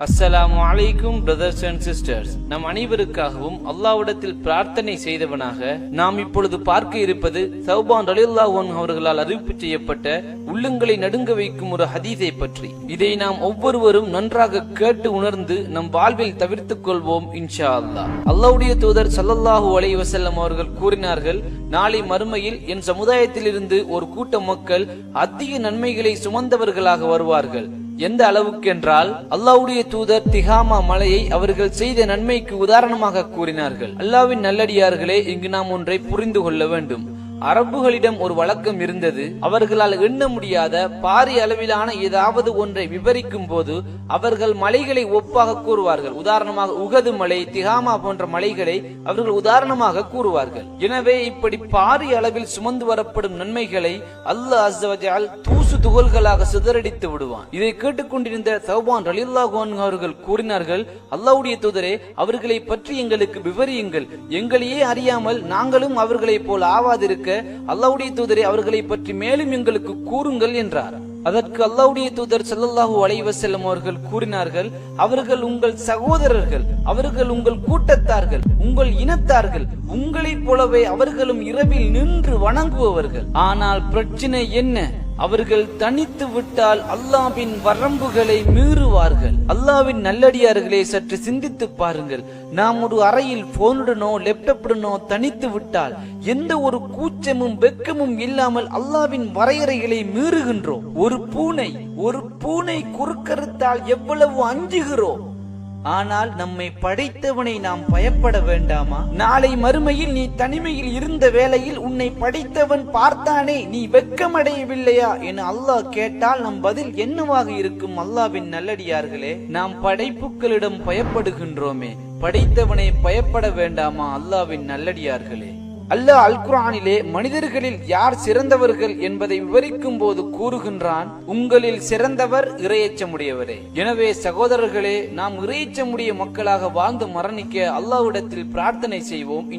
அஸ்ஸலாமு அலைக்கும் brothers and sisters நம் அனைவருக்காகவும் அல்லாவிடத்தில் பிரார்த்தனை செய்தவனாக நாம் இப்பொழுது பார்க்க இருப்பது சௌபான் ரலில்லாஹன் அவர்களால் அறிவிப்பு செய்யப்பட்ட உள்ளங்களை நடுங்க வைக்கும் ஒரு ஹதீஸை பற்றி. இதை நாம் ஒவ்வொருவரும் நன்றாக கேட்டு உணர்ந்து நம் வாழ்வில் தவிர்த்துக் கொள்வோம் இன்ஷா அல்லாஹ் அல்லாவுடைய தூதர் சல்லல்லாஹு அலை வசல்லம் அவர்கள் கூறினார்கள் நாளை மறுமையில் என் சமுதாயத்திலிருந்து ஒரு கூட்ட மக்கள் அதிக நன்மைகளை சுமந்தவர்களாக வருவார்கள். எந்த அளவுக்கு என்றால் அல்லாவுடைய தூதர் திகாமா மலையை அவர்கள் செய்த நன்மைக்கு உதாரணமாக கூறினார்கள். அல்லாவின் நல்லடியார்களே இங்கு நாம் ஒன்றை புரிந்து கொள்ள வேண்டும். அரபுகளிடம் ஒரு வழக்கம் இருந்தது. அவர்களால் எண்ண முடியாத பாரி அளவிலான ஏதாவது ஒன்றை விவரிக்கும் போது அவர்கள் மலைகளை ஒப்பாக கூறுவார்கள். உதாரணமாக உகது மலை திகாமா போன்ற மலைகளை அவர்கள் உதாரணமாக கூறுவார்கள். எனவே இப்படி பாரி அளவில் சுமந்து வரப்படும் நன்மைகளை அல்லாஹ் அஸ்ஸவஜால் தூசு துகள்களாக சிதறடித்து விடுவான். இதை கேட்டுக்கொண்டிருந்த சௌபான் ரலில்லா கோன் அவர்கள் கூறினார்கள் அல்லாவுடைய தூதரே அவர்களை பற்றி எங்களுக்கு விவரியுங்கள். எங்களையே அறியாமல் நாங்களும் அவர்களைப் போல் ஆவாதிருக்க அல்லாவுடைய தூதரை அவர்களை பற்றி மேலும் எங்களுக்கு கூறுங்கள் என்றார். அதற்கு அல்லாவுடைய தூதர் செல்லல்லாஹு அலைஹி செல்லும் அவர்கள் கூறினார்கள் அவர்கள் உங்கள் சகோதரர்கள் அவர்கள் உங்கள் கூட்டத்தார்கள் உங்கள் இனத்தார்கள் உங்களைப் போலவே அவர்களும் இரவில் நின்று வணங்குபவர்கள். ஆனால் பிரச்சனை என்ன? அவர்கள் தனித்து விட்டால் அல்லாவின் வரம்புகளை மீறுவார்கள். அல்லாவின் நல்லடியார்களே சற்று சிந்தித்து பாருங்கள். நாம் ஒரு அறையில் போனுடனோ லேப்டாப்புடனோ தனித்து விட்டால் எந்த ஒரு கூச்சமும் வெக்கமும் இல்லாமல் அல்லாவின் வரையறைகளை மீறுகின்றோம். ஒரு பூனை ஒரு பூனை குறுக்கறுத்தால் எவ்வளவு அஞ்சுகிறோம்? ஆனால் நம்மை படைத்தவனை நாம் பயப்பட வேண்டாமா? நாளை மறுமையில் நீ தனிமையில் இருந்த வேளையில் உன்னை படைத்தவன் பார்த்தானே நீ வெக்கமடையவில்லையா? என அல்லாஹ் கேட்டால் நம் பதில் என்னவாக இருக்கும் அல்லாவின் நல்லடியார்களே? நாம் படைப்புகளிடம் பயப்படுகின்றோமே படைத்தவனை பயப்பட வேண்டாமா அல்லாவின் நல்லடியார்களே? அல்லாஹ் அல் குரானிலே மனிதர்களில் யார் சிறந்தவர்கள் என்பதை விவரிக்கும் போது கூறுகின்றான் உங்களில் சிறந்தவர் இரையச்சமுடையவரே. எனவே சகோதரர்களே நாம் இரையச்சமுடைய மக்களாக வாழ்ந்து மரணிக்க அல்லாஹ்விடத்தில் பிரார்த்தனை செய்வோம்.